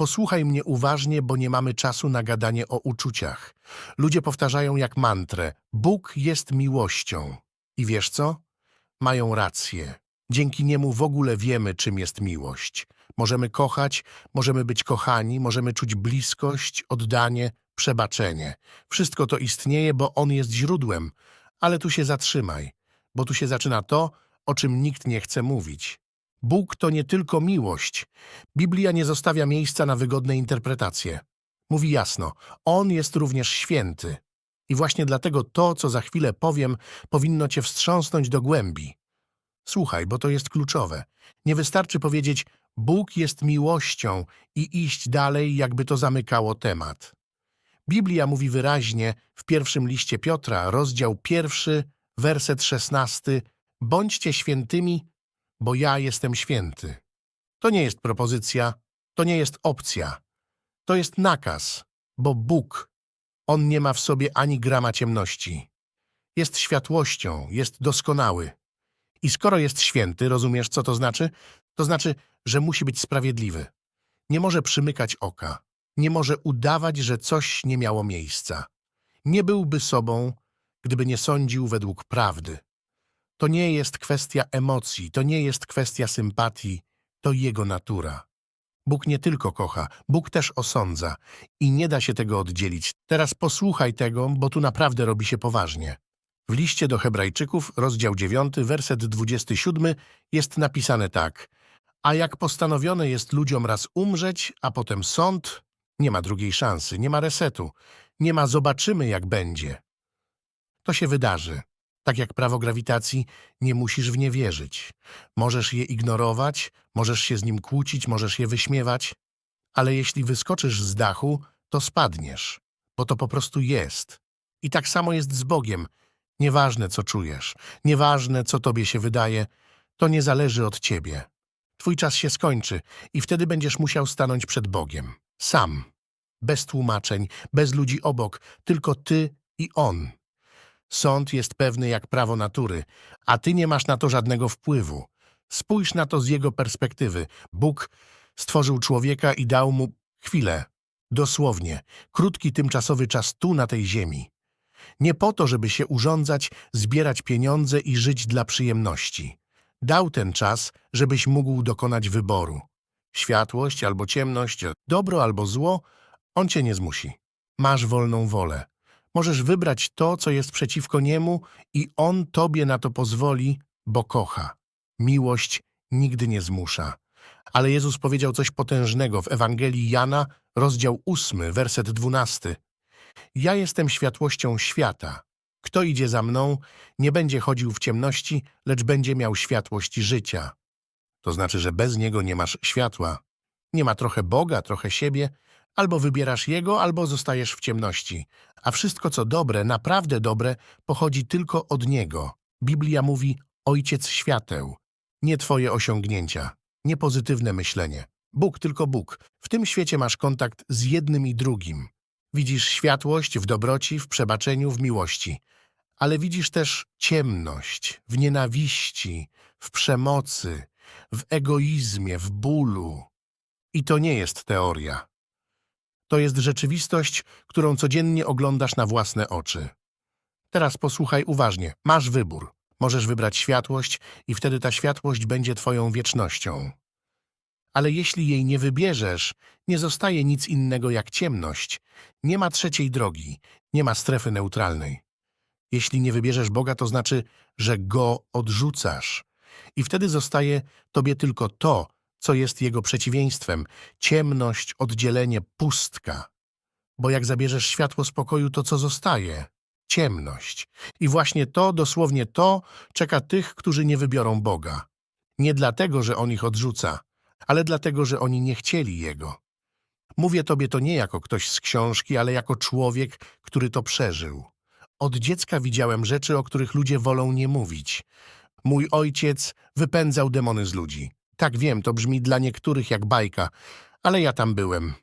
Posłuchaj mnie uważnie, bo nie mamy czasu na gadanie o uczuciach. Ludzie powtarzają jak mantrę: Bóg jest miłością. I wiesz co? Mają rację. Dzięki niemu w ogóle wiemy, czym jest miłość. Możemy kochać, możemy być kochani, możemy czuć bliskość, oddanie, przebaczenie. Wszystko to istnieje, bo On jest źródłem. Ale tu się zatrzymaj, bo tu się zaczyna to, o czym nikt nie chce mówić. Bóg to nie tylko miłość. Biblia nie zostawia miejsca na wygodne interpretacje. Mówi jasno, On jest również święty. I właśnie dlatego to, co za chwilę powiem, powinno cię wstrząsnąć do głębi. Słuchaj, bo to jest kluczowe. Nie wystarczy powiedzieć Bóg jest miłością i iść dalej, jakby to zamykało temat. Biblia mówi wyraźnie w pierwszym liście Piotra, rozdział pierwszy, werset szesnasty Bądźcie świętymi, bo ja jestem święty. To nie jest propozycja, to nie jest opcja. To jest nakaz, bo Bóg, On nie ma w sobie ani grama ciemności. Jest światłością, jest doskonały. I skoro jest święty, rozumiesz, co to znaczy? To znaczy, że musi być sprawiedliwy. Nie może przymykać oka. Nie może udawać, że coś nie miało miejsca. Nie byłby sobą, gdyby nie sądził według prawdy. To nie jest kwestia emocji, to nie jest kwestia sympatii, to jego natura. Bóg nie tylko kocha, Bóg też osądza i nie da się tego oddzielić. Teraz posłuchaj tego, bo tu naprawdę robi się poważnie. W liście do Hebrajczyków, rozdział 9, werset 27 jest napisane tak. A jak postanowione jest ludziom raz umrzeć, a potem sąd, nie ma drugiej szansy, nie ma resetu, nie ma zobaczymy jak będzie. To się wydarzy. Tak jak prawo grawitacji, nie musisz w nie wierzyć. Możesz je ignorować, możesz się z nim kłócić, możesz je wyśmiewać, ale jeśli wyskoczysz z dachu, to spadniesz, bo to po prostu jest. I tak samo jest z Bogiem. Nieważne, co czujesz, nieważne, co tobie się wydaje, to nie zależy od ciebie. Twój czas się skończy i wtedy będziesz musiał stanąć przed Bogiem. Sam. Bez tłumaczeń, bez ludzi obok, tylko ty i On. Sąd jest pewny jak prawo natury, a ty nie masz na to żadnego wpływu. Spójrz na to z jego perspektywy. Bóg stworzył człowieka i dał mu chwilę, dosłownie, krótki tymczasowy czas tu na tej ziemi. Nie po to, żeby się urządzać, zbierać pieniądze i żyć dla przyjemności. Dał ten czas, żebyś mógł dokonać wyboru. Światłość albo ciemność, dobro albo zło, on cię nie zmusi. Masz wolną wolę. Możesz wybrać to, co jest przeciwko niemu i on tobie na to pozwoli, bo kocha. Miłość nigdy nie zmusza. Ale Jezus powiedział coś potężnego w Ewangelii Jana, rozdział 8, werset 12. Ja jestem światłością świata. Kto idzie za mną, nie będzie chodził w ciemności, lecz będzie miał światłość życia. To znaczy, że bez niego nie masz światła. Nie ma trochę Boga, trochę siebie, albo wybierasz Jego, albo zostajesz w ciemności. A wszystko, co dobre, naprawdę dobre, pochodzi tylko od Niego. Biblia mówi Ojciec świateł, nie Twoje osiągnięcia, nie pozytywne myślenie. Bóg, tylko Bóg. W tym świecie masz kontakt z jednym i drugim. Widzisz światłość w dobroci, w przebaczeniu, w miłości. Ale widzisz też ciemność, w nienawiści, w przemocy, w egoizmie, w bólu. I to nie jest teoria. To jest rzeczywistość, którą codziennie oglądasz na własne oczy. Teraz posłuchaj uważnie. Masz wybór. Możesz wybrać światłość i wtedy ta światłość będzie twoją wiecznością. Ale jeśli jej nie wybierzesz, nie zostaje nic innego jak ciemność. Nie ma trzeciej drogi, nie ma strefy neutralnej. Jeśli nie wybierzesz Boga, to znaczy, że Go odrzucasz. I wtedy zostaje tobie tylko to, co jest jego przeciwieństwem ciemność, oddzielenie, pustka. Bo jak zabierzesz światło spokoju, to co zostaje? Ciemność. I właśnie to, dosłownie to, czeka tych, którzy nie wybiorą Boga. Nie dlatego, że on ich odrzuca, ale dlatego, że oni nie chcieli Jego. Mówię tobie to nie jako ktoś z książki, ale jako człowiek, który to przeżył. Od dziecka widziałem rzeczy, o których ludzie wolą nie mówić. Mój ojciec wypędzał demony z ludzi. Tak wiem, to brzmi dla niektórych jak bajka, ale ja tam byłem.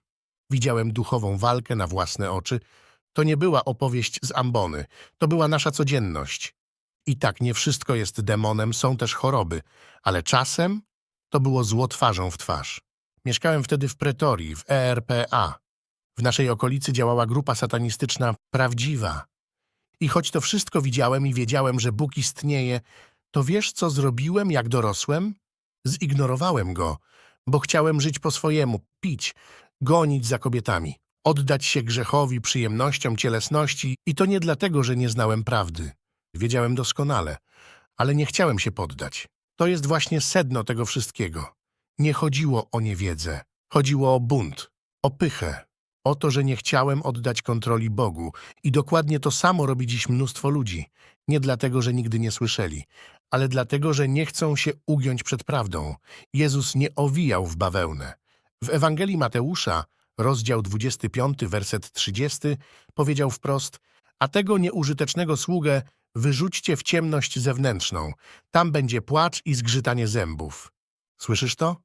Widziałem duchową walkę na własne oczy. To nie była opowieść z ambony, to była nasza codzienność. I tak nie wszystko jest demonem, są też choroby, ale czasem to było zło twarzą w twarz. Mieszkałem wtedy w Pretorii, w ERPA. W naszej okolicy działała grupa satanistyczna prawdziwa. I choć to wszystko widziałem i wiedziałem, że Bóg istnieje, to wiesz, co zrobiłem, jak dorosłem? Zignorowałem go, bo chciałem żyć po swojemu, pić, gonić za kobietami, oddać się grzechowi, przyjemnościom, cielesności i to nie dlatego, że nie znałem prawdy. Wiedziałem doskonale, ale nie chciałem się poddać. To jest właśnie sedno tego wszystkiego. Nie chodziło o niewiedzę, chodziło o bunt, o pychę, o to, że nie chciałem oddać kontroli Bogu i dokładnie to samo robi dziś mnóstwo ludzi. Nie dlatego, że nigdy nie słyszeli, ale dlatego, że nie chcą się ugiąć przed prawdą. Jezus nie owijał w bawełnę. W Ewangelii Mateusza, rozdział 25, werset 30, powiedział wprost A tego nieużytecznego sługę wyrzućcie w ciemność zewnętrzną. Tam będzie płacz i zgrzytanie zębów. Słyszysz to?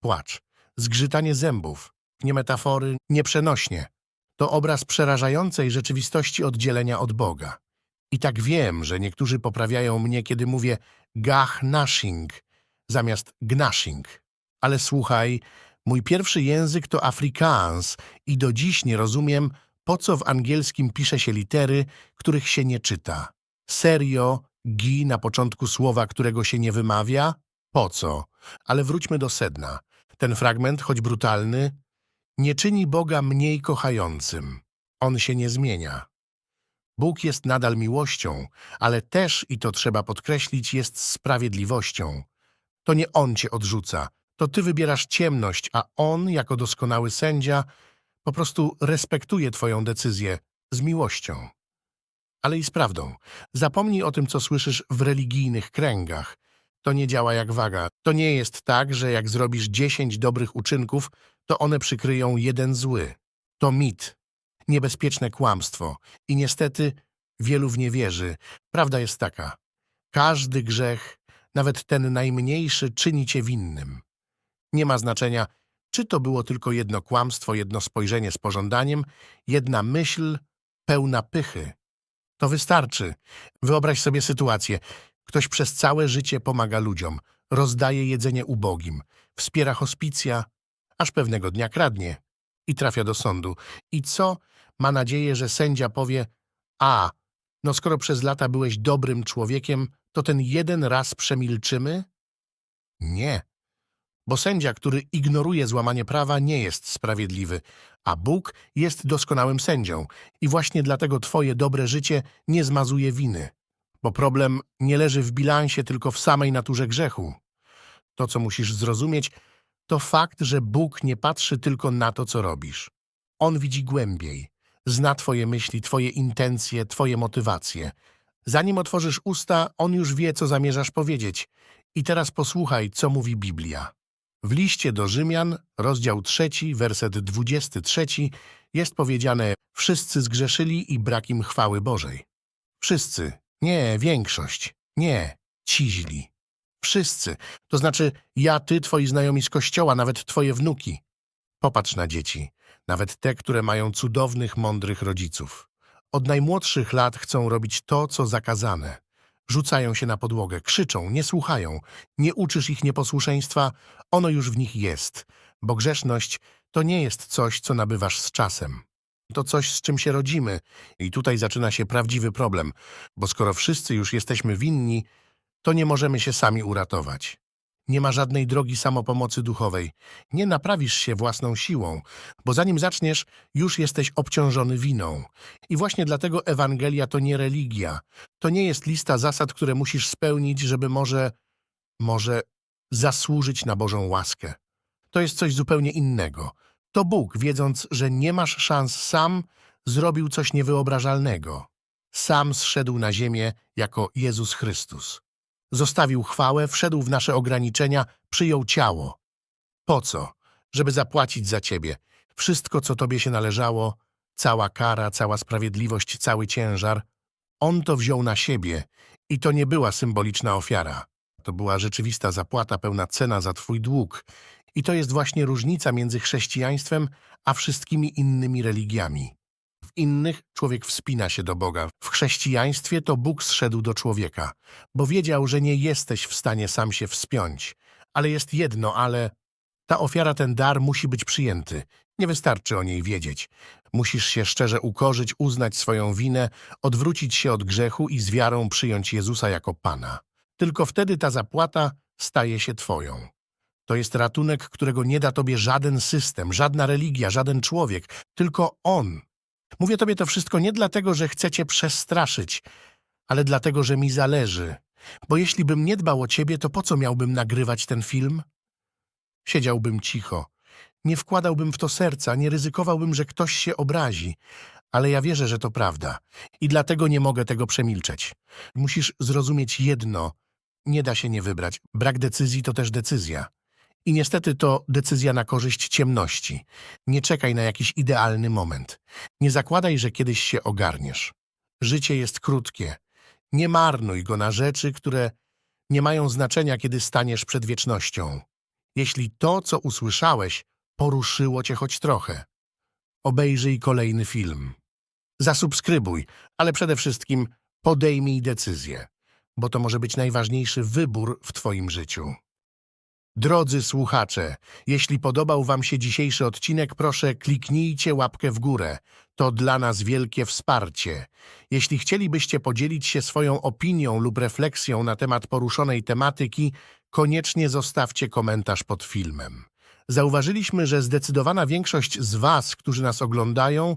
Płacz, zgrzytanie zębów. Nie metafory, nie przenośnie. To obraz przerażającej rzeczywistości oddzielenia od Boga. I tak wiem, że niektórzy poprawiają mnie, kiedy mówię gach nashing zamiast gnashing. Ale słuchaj, mój pierwszy język to Afrikaans i do dziś nie rozumiem, po co w angielskim pisze się litery, których się nie czyta. Serio, gi na początku słowa, którego się nie wymawia? Po co? Ale wróćmy do sedna. Ten fragment, choć brutalny, nie czyni Boga mniej kochającym. On się nie zmienia. Bóg jest nadal miłością, ale też, i to trzeba podkreślić, jest sprawiedliwością. To nie On cię odrzuca, to ty wybierasz ciemność, a On, jako doskonały sędzia, po prostu respektuje twoją decyzję z miłością. Ale i z prawdą. Zapomnij o tym, co słyszysz w religijnych kręgach. To nie działa jak waga. To nie jest tak, że jak zrobisz dziesięć dobrych uczynków, to one przykryją jeden zły. To mit, niebezpieczne kłamstwo i niestety wielu w nie wierzy. Prawda jest taka. Każdy grzech, nawet ten najmniejszy, czyni cię winnym. Nie ma znaczenia, czy to było tylko jedno kłamstwo, jedno spojrzenie z pożądaniem, jedna myśl pełna pychy. To wystarczy. Wyobraź sobie sytuację. Ktoś przez całe życie pomaga ludziom, rozdaje jedzenie ubogim, wspiera hospicja, aż pewnego dnia kradnie i trafia do sądu. I co? Ma nadzieję, że sędzia powie a, no skoro przez lata byłeś dobrym człowiekiem, to ten jeden raz przemilczymy? Nie. Bo sędzia, który ignoruje złamanie prawa, nie jest sprawiedliwy, a Bóg jest doskonałym sędzią i właśnie dlatego twoje dobre życie nie zmazuje winy. Bo problem nie leży w bilansie, tylko w samej naturze grzechu. To, co musisz zrozumieć, to fakt, że Bóg nie patrzy tylko na to, co robisz. On widzi głębiej, zna twoje myśli, twoje intencje, twoje motywacje. Zanim otworzysz usta, On już wie, co zamierzasz powiedzieć. I teraz posłuchaj, co mówi Biblia. W liście do Rzymian, rozdział 3, werset 23, jest powiedziane Wszyscy zgrzeszyli i brak im chwały Bożej. Wszyscy, nie większość, nie ci źli. Wszyscy, to znaczy ja, ty, twoi znajomi z kościoła, nawet twoje wnuki. Popatrz na dzieci, nawet te, które mają cudownych, mądrych rodziców. Od najmłodszych lat chcą robić to, co zakazane. Rzucają się na podłogę, krzyczą, nie słuchają. Nie uczysz ich nieposłuszeństwa, ono już w nich jest. Bo grzeszność to nie jest coś, co nabywasz z czasem. To coś, z czym się rodzimy. I tutaj zaczyna się prawdziwy problem, bo skoro wszyscy już jesteśmy winni, to nie możemy się sami uratować. Nie ma żadnej drogi samopomocy duchowej. Nie naprawisz się własną siłą, bo zanim zaczniesz, już jesteś obciążony winą. I właśnie dlatego Ewangelia to nie religia. To nie jest lista zasad, które musisz spełnić, żeby może, może zasłużyć na Bożą łaskę. To jest coś zupełnie innego. To Bóg, wiedząc, że nie masz szans sam, zrobił coś niewyobrażalnego. Sam zszedł na ziemię jako Jezus Chrystus. Zostawił chwałę, wszedł w nasze ograniczenia, przyjął ciało. Po co? Żeby zapłacić za ciebie. Wszystko, co tobie się należało, cała kara, cała sprawiedliwość, cały ciężar. On to wziął na siebie i to nie była symboliczna ofiara. To była rzeczywista zapłata, pełna cena za twój dług. I to jest właśnie różnica między chrześcijaństwem a wszystkimi innymi religiami. Innych człowiek wspina się do Boga. W chrześcijaństwie to Bóg zszedł do człowieka, bo wiedział, że nie jesteś w stanie sam się wspiąć. Ale jest jedno, ale Ta ofiara, ten dar musi być przyjęty. Nie wystarczy o niej wiedzieć. Musisz się szczerze ukorzyć, uznać swoją winę, odwrócić się od grzechu i z wiarą przyjąć Jezusa jako Pana. Tylko wtedy ta zapłata staje się Twoją. To jest ratunek, którego nie da Tobie żaden system, żadna religia, żaden człowiek, tylko On. Mówię Tobie to wszystko nie dlatego, że chcę Cię przestraszyć, ale dlatego, że mi zależy. Bo jeśli bym nie dbał o Ciebie, to po co miałbym nagrywać ten film? Siedziałbym cicho. Nie wkładałbym w to serca, nie ryzykowałbym, że ktoś się obrazi. Ale ja wierzę, że to prawda. I dlatego nie mogę tego przemilczeć. Musisz zrozumieć jedno. Nie da się nie wybrać. Brak decyzji to też decyzja. I niestety to decyzja na korzyść ciemności. Nie czekaj na jakiś idealny moment. Nie zakładaj, że kiedyś się ogarniesz. Życie jest krótkie. Nie marnuj go na rzeczy, które nie mają znaczenia, kiedy staniesz przed wiecznością. Jeśli to, co usłyszałeś, poruszyło cię choć trochę, obejrzyj kolejny film. Zasubskrybuj, ale przede wszystkim podejmij decyzję, bo to może być najważniejszy wybór w Twoim życiu. Drodzy słuchacze, jeśli podobał Wam się dzisiejszy odcinek, proszę kliknijcie łapkę w górę. To dla nas wielkie wsparcie. Jeśli chcielibyście podzielić się swoją opinią lub refleksją na temat poruszonej tematyki, koniecznie zostawcie komentarz pod filmem. Zauważyliśmy, że zdecydowana większość z Was, którzy nas oglądają,